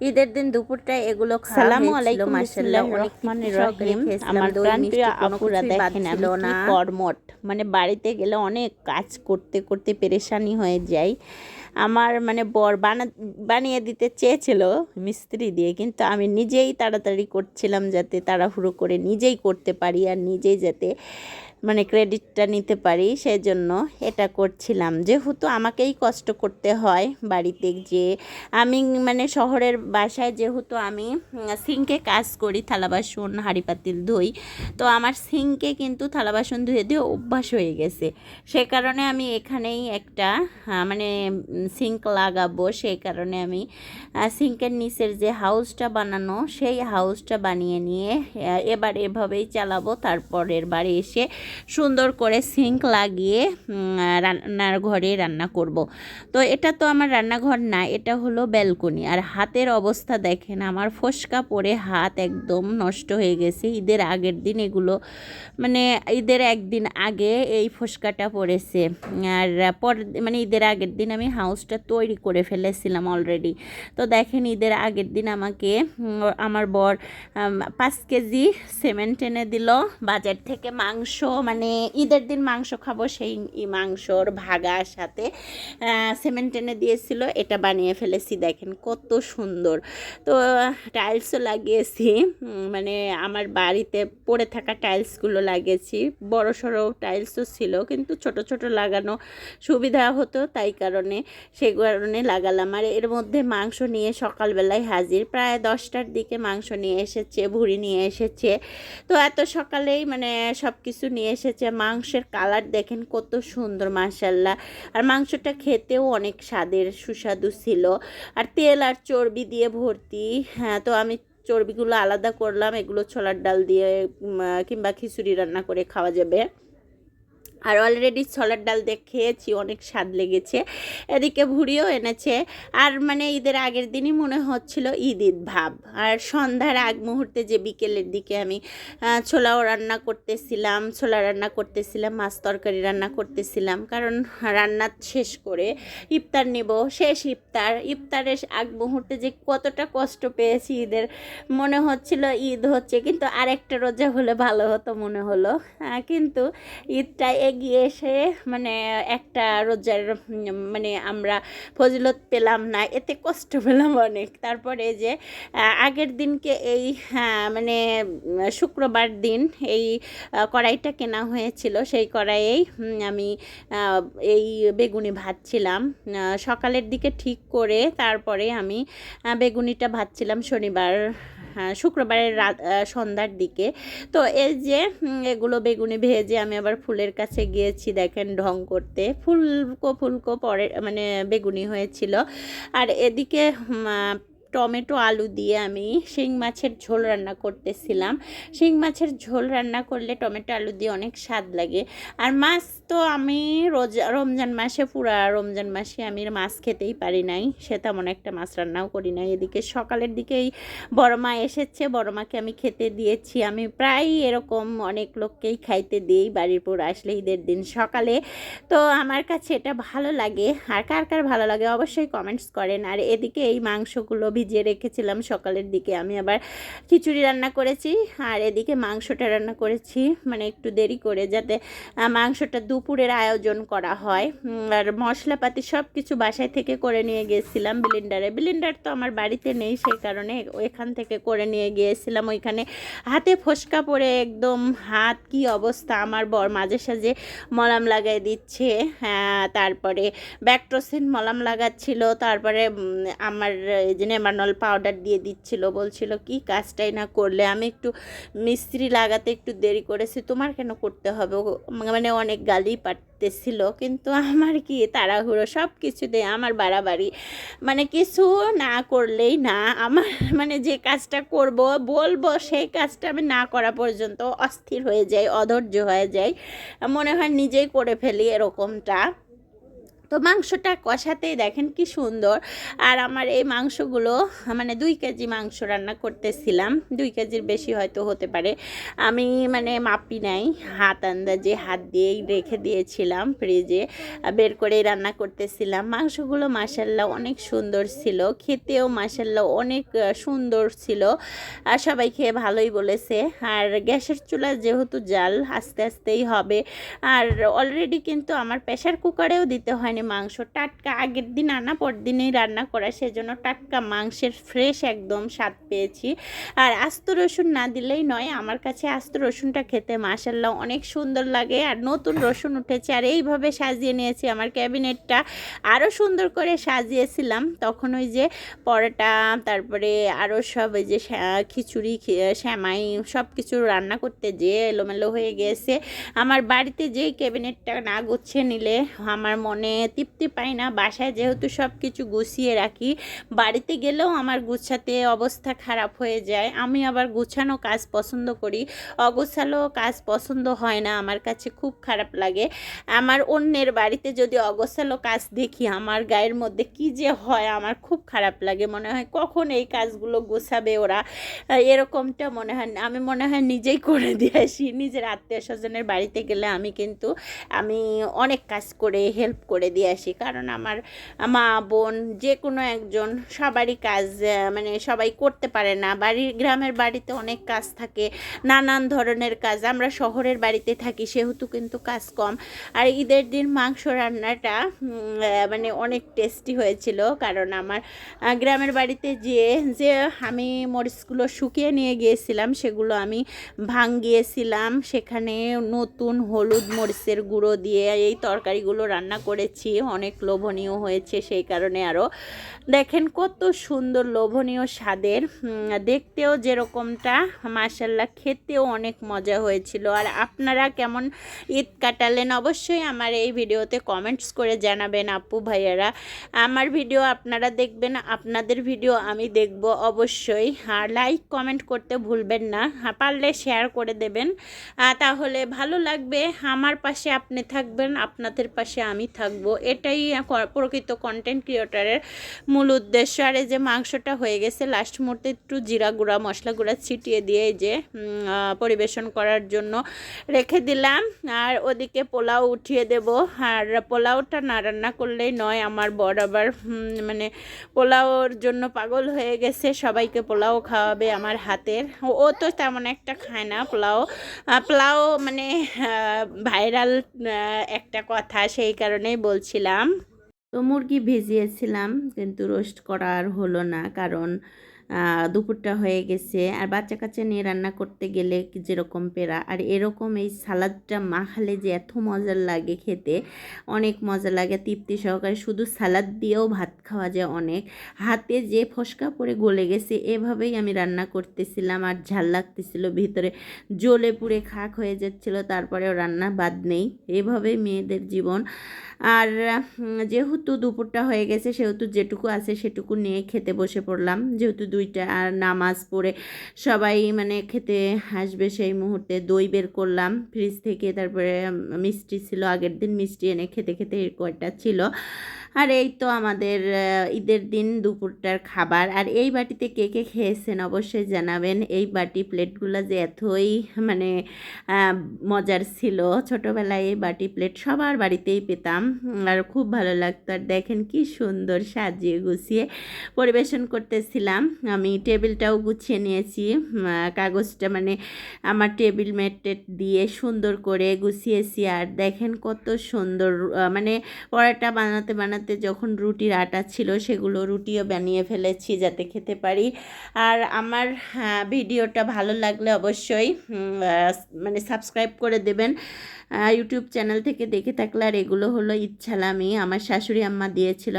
ঈদের দিন দুপুরটায় এগুলো সালামু আলাইকুম মাশাআল্লাহ রহমানির রহিম। আমার প্রাণপ্রিয় আপুরা দেখেন আমি? কি না। কর্মঠ। মানে বাড়িতে গেলে অনেক কাজ করতে করতে পেরেশানি হয়ে যায় আমার মানে বর বানা বানিয়ে দিতে চেয়েছিল মিস্ত্রি দিয়ে কিন্তু আমি নিজেই তাড়াতাড়ি করছিলাম যাতে তাড়াহুড়ো করে নিজেই করতে পারি আর নিজেই যাতে মানে ক্রেডিটটা নিতে পারি, সেজন্য এটা করছিলাম। যেহেতু আমাকেই কষ্ট করতে হয় বাড়িতে যে আমি মানে শহরের বাসায় যেহেতু আমি সিঙ্কে কাজ করি, থালা বাসন, হাঁড়ি পাতিল ধুই, তো আমার সিঙ্কে কিন্তু থালা বাসন ধুয়ে দিয়ে অভ্যাস হয়ে গেছে। সে কারণে আমি এখানেই একটা মানে সিঙ্ক লাগাবো সেই কারণে আমি সিঙ্কের নিচের যে হাউসটা বানানো, সেই হাউসটা বানিয়ে নিয়ে এবার এভাবেই চালাবো। তারপরের বাড়ি এসে সুন্দর করে সিঙ্ক লাগিয়ে রান্নার ঘরে রান্না করব। তো এটা তো আমার রান্নাঘর না, এটা হলো ব্যালকনি। আর হাতের অবস্থা দেখেন, আমার ফসকা পড়ে হাত একদম নষ্ট হয়ে গেছে। ঈদের আগের দিন এগুলো মানে ঈদের একদিন আগে এই ফসকাটা পড়েছে। আর পর মানে ঈদের আগের দিন আমি হাউসটা তৈরি করে ফেলেছিলাম অলরেডি তো দেখেন ঈদের আগের দিন আমাকে আমার বর পাঁচ কেজি সিমেন্ট এনে দিল। বাজার থেকে মাংস মানে ঈদের দিন মাংস খাব, সেই মাংসর ভাগার সাথে সিমেন্ট এনে দিয়েছিল, এটা বানিয়ে ফেলেছি, দেখেন কত সুন্দর। তো টাইলসও লাগিয়েছি মানে আমার বাড়িতে পড়ে থাকা টাইলসগুলো লাগিয়েছি, বড় সড়ো টাইলসও ছিল, কিন্তু ছোট ছোট লাগানো সুবিধা হতো, তাই কারণে, সেই কারণে লাগালাম। আর এর মধ্যে মাংস নিয়ে সকালবেলায় হাজির, প্রায় দশটার দিকে মাংস নিয়ে এসেছে, ভুড়ি নিয়ে এসেছে। তো এত সকালেই মানে সব কিছু নিয়ে এসেছে, মাংসের কালার দেখেন কত সুন্দর মাসাল্লাহ আর মাংসটা খেতেও অনেক স্বাদের, সুস্বাদু ছিল। আর তেল আর চর্বি দিয়ে ভর্তি। হ্যাঁ তো আমি চর্বিগুলো আলাদা করলাম, এগুলো ছোলার ডাল দিয়ে কিংবা খিচুড়ি রান্না করে খাওয়া যাবে। আর অলরেডি ছোলার ডাল দিয়ে খেয়েছি, অনেক স্বাদ লেগেছে। এদিকে ভুড়িও এনেছে। আর মানে ঈদের আগের দিনই মনে হচ্ছিল ঈদ ঈদ ভাব। আর সন্ধ্যার আগ মুহূর্তে যে বিকেলের দিকে আমি ছোলাও রান্না করতেছিলাম, ছোলা রান্না করতেছিলাম, মাছ তরকারি রান্না করতেছিলাম। কারণ রান্না শেষ করে ইফতার নেব, শেষ ইফতার। ইফতারের আগ মুহূর্তে যে কতটা কষ্ট পেয়েছি ঈদের, মনে হচ্ছিল ঈদ হচ্ছে, কিন্তু আরেকটা রোজা হলে ভালো হতো মনে হলো। কিন্তু ঈদটা এগিয়ে এসে মানে একটা রোজার মানে আমরা ফজিলত পেলাম না, এতে কষ্ট পেলাম অনেক। তারপরে যে আগের দিনকে এই মানে শুক্রবার দিন এই কড়াইটা কেনা হয়েছিল। সেই কড়াইয়েই আমি এই বেগুনি ভাজছিলাম সকালের দিকে ঠিক করে তারপরে আমি বেগুনিটা ভাজছিলাম শনিবার শুক্রবারের রাত সন্ধ্যার দিকে। তো এই যে এগুলো বেগুনি ভেজে আমি আবার ফুলের কাছে গিয়েছি, দেখেন ঢং করতে। ফুলকো ফুলকো পরে মানে বেগুনি হয়েছিল। আর এদিকে টমেটো, আলু দিয়ে আমি শিং মাছের ঝোল রান্না করতেছিলাম। শিং মাছের ঝোল রান্না করলে টমেটো, আলু দিয়ে অনেক স্বাদ লাগে। আর মাছ তো আমি রোজা, রমজান মাসে, পুরা রমজান মাসে আমি মাছ খেতেই পারি নাই। সে তেমন একটা মাছ রান্নাও করি নাই। এদিকে সকালের দিকেই বড় মা এসেছে। বড় মাকে আমি খেতে দিয়েছি। আমি প্রায় এরকম অনেক লোককেই খাইতে দিই বাড়ির পর আসলে ঈদের দিন সকালে। তো আমার কাছে এটা ভালো লাগে। আর কার কার ভালো লাগে অবশ্যই কমেন্টস করেন। আর এদিকে এই মাংসগুলো ভিজিয়ে রেখেছিলাম সকালের দিকে। আমি আবার খিচুড়ি রান্না করেছি আর এদিকে মাংসটা রান্না করেছি মানে একটু দেরি করে যাতে মাংসটা দুপুরের আয়োজন করা হয়। আর মশলাপাতি সব কিছু বাসায় থেকে করে নিয়ে গিয়েছিলাম ব্লেন্ডারে। ব্লেন্ডার তো আমার বাড়িতে নেই সেই কারণে ওইখান থেকে করে নিয়ে গিয়েছিলাম। ওইখানে হাতে ফসকা পড়ে একদম হাত কি অবস্থা আমার বর মাঝে সাঝে মলাম লাগাই দিচ্ছে। হ্যাঁ তারপরে ব্যাকট্রোসিন মলাম লাগাচ্ছিল, তারপরে আমার, এই যে নেমানল পাউডার দিয়ে দিচ্ছিল, বলছিল, কি কাজটাই না করলে? আমি একটু মিস্ত্রি লাগাতে একটু দেরি করেছি, তোমার কেন করতে হবে? মানে অনেক গালি পাঠতেছিল কিন্তু আমার কি তাড়াহুড়ো? সব কিছুতে আমার বাড়াবাড়ি। মানে কিছু না করলেই না, আমার মানে যে কাজটা করব, বলব সেই কাজটা আমি না করা পর্যন্ত অস্থির হয়ে যাই, অধৈর্য হয়ে যাই। মনে হয় নিজেই করে ফেলি এরকমটা। তো মাংসটা কষাতেই দেখেন কি সুন্দর। আর আমার এই মাংসগুলো মানে দুই কেজি মাংস রান্না করতেছিলাম, দুই কেজির বেশি হয়তো হতে পারে। আমি মানে মাপি নাই, হাত আন্দাজে হাত দিয়েই রেখে দিয়েছিলাম ফ্রিজে, বের করেই রান্না করতেছিলাম। মাংসগুলো মাসাল্লাহ অনেক সুন্দর ছিল, খেতেও মাসাল্লাহ অনেক সুন্দর ছিল। আর সবাই খেয়ে ভালোই বলেছে। আর গ্যাসের চুলা যেহেতু জাল, আস্তে আস্তেই হবে। আর অলরেডি কিন্তু আমার প্রেশার কুকারেও দিতে হয়নি মাংস টাটকা। আগের দিন আনা পর দিনেই রান্না করা, সেজন্য টাটকা মাংসের ফ্রেশ একদম স্বাদ পেয়েছি। আর আস্ত রসুন না দিলেই নয়, আমার কাছে আস্ত রসুনটা খেতে মাসাল্লাহ অনেক সুন্দর লাগে। আর নতুন রসুন উঠেছে, আর এইভাবে সাজিয়ে নিয়েছি আমার ক্যাবিনেটটা। আরও সুন্দর করে সাজিয়েছিলাম, তখন ওই যে পরোটা, তারপরে আরও সব ওই যে খিচুড়ি শ্যামাই সব কিছু রান্না করতে যেয়ে এলোমেলো হয়ে গেছে। আমার বাড়িতে যেই ক্যাবিনেটটা না গুছিয়ে নিলে, আমার মনে তৃপ্তি পাই না। বাসায় যেহেতু সব কিছু গুছিয়ে রাখি, বাড়িতে গেলেও আমার গুছাতে অবস্থা খারাপ হয়ে যায়। আমি আবার গুছানো কাজ পছন্দ করি। অগোছালো কাজ পছন্দ হয় না, আমার কাছে খুব খারাপ লাগে। আমার অন্যের বাড়িতে যদি অগোছালো কাজ দেখি, আমার গায়ের মধ্যে কি যে হয়, আমার খুব খারাপ লাগে। মনে হয় কখন এই কাজগুলো গোছাবে ওরা? এরকমটা মনে হয়। আমি মনে হয় নিজেই করে দিয়ে আসি। নিজের আত্মীয় স্বজনের বাড়িতে গেলে আমি কিন্তু, আমি অনেক কাজ করে হেল্প করে দিয়ে আসি। কারণ আমার মা, বোন যে কোনো একজন সবারই কাজ মানে সবাই করতে পারে না। বাড়ির গ্রামের বাড়িতে অনেক কাজ থাকে, নানান ধরনের কাজ। আমরা শহরের বাড়িতে থাকি, সেহেতু কিন্তু কাজ কম। আর ঈদের দিন মাংস রান্নাটা মানে অনেক টেস্টি হয়েছিল। কারণ আমার গ্রামের বাড়িতে যে যে আমি মরিচগুলো শুকিয়ে নিয়ে গিয়েছিলাম, সেগুলো আমি ভাঙ্গিয়েছিলাম। সেখানে নতুন হলুদ মরিচের গুঁড়ো দিয়ে এই তরকারিগুলো রান্না করেছি। অনেক লোভনীয় হয়েছে সেই কারণে আরও দেখেন কত সুন্দর লোভনীয় স্বাদের। দেখতেও যেরকমটা মাসাল্লাহ খেতেও অনেক মজা হয়েছিল। আর আপনারা কেমন ঈদ কাটালেন অবশ্যই আমার এই ভিডিওতে কমেন্টস করে জানাবেন আপু ভাইয়ারা। আমার ভিডিও আপনারা দেখবেন আপনাদের ভিডিও আমি দেখব অবশ্যই। আর লাইক কমেন্ট করতে ভুলবেন না। হ্যাঁ, পারলে শেয়ার করে দেবেন। তাহলে ভালো লাগবে। আমার পাশে আপনি থাকবেন আপনাদের পাশে আমি থাকব। এটাই প্রকৃত কন্টেন্ট ক্রিয়েটারের মূল উদ্দেশ্য। আর এই যে মাংসটা হয়ে গেছে লাস্ট মুহূর্তে একটু জিরা গুঁড়া, মশলা গুঁড়া ছিটিয়ে দিয়ে এই যে পরিবেশন করার জন্য রেখে দিলাম। আর ওদিকে পোলাও উঠিয়ে দেব। আর পোলাওটা না রান্না করলেই নয়, আমার বর আবার মানে পোলাওর জন্য পাগল হয়ে গেছে। সবাইকে পোলাও খাওয়াবে আমার হাতের। ও- তো তেমন একটা খায় না পোলাও। পোলাও মানে ভাইরাল একটা কথা, সেই কারণেই বলছিলাম। তো মুরগি ভিজিয়েছিলাম কিন্তু রোস্ট করা আর হলো না কারণ দুপুরটা হয়ে গেছে। আর বাচ্চা কাচ্চা নিয়ে রান্না করতে গেলে যেরকম পেরা। আর এরকম এই সালাদটা মাখালে যে এত মজার লাগে খেতে, অনেক মজা লাগে, তৃপ্তি সহকারে। শুধু সালাদ দিয়েও ভাত খাওয়া যায় অনেক। হাতে যে ফসকা পড়ে গলে গেছে, এভাবেই আমি রান্না করতেছিলাম আর ঝাল লাগতেছিল, ভিতরে জ্বলে পুড়ে খাক হয়ে যাচ্ছিল, তারপরেও রান্না বাদ নেই। এভাবেই মেয়েদের জীবন। আর যেহেতু দুপুরটা হয়ে গেছে, সেহেতু যেটুকু আছে সেটুকু নিয়ে খেতে বসে পড়লাম। যেহেতু দুইটা আর নামাজ পড়ে সবাই মানে খেতে আসবে সেই মুহূর্তে দই বের করলাম ফ্রিজ থেকে তারপরে মিষ্টি ছিল, আগের দিন মিষ্টি এনে খেতে খেতে কয়টা ছিল। আর এই তো আমাদের ঈদের দিন দুপুরটার খাবার। আর এই বাটিতে কে কে খেয়েছেন অবশ্যই জানাবেন। এই বাটি প্লেটগুলো যে এতই মানে মজার ছিল, ছোটোবেলায় এই বাটি প্লেট সবার বাড়িতেই পেতাম। আর খুব ভালো লাগতো। আর দেখেন কি সুন্দর সাজিয়ে গুছিয়ে পরিবেশন করতেছিলাম। আমি টেবিলটাও গুছিয়ে নিয়েছি। কাগজটা মানে আমার টেবিল ম্যাটেড দিয়ে সুন্দর করে গুছিয়েছি। আর দেখেন কত সুন্দর মানে পরোটা বানাতে বানাতে যখন রুটির আটা ছিল সেগুলো রুটিও বানিয়ে ফেলেছি যাতে খেতে পারি। আর আমার ভিডিওটা ভালো লাগলে অবশ্যই মানে সাবস্ক্রাইব করে দেবেন। ইউটিউব চ্যানেল থেকে দেখে থাকলে আর এগুলো হলো ইচ্ছালামি। আমার শাশুড়ি আম্মা দিয়েছিল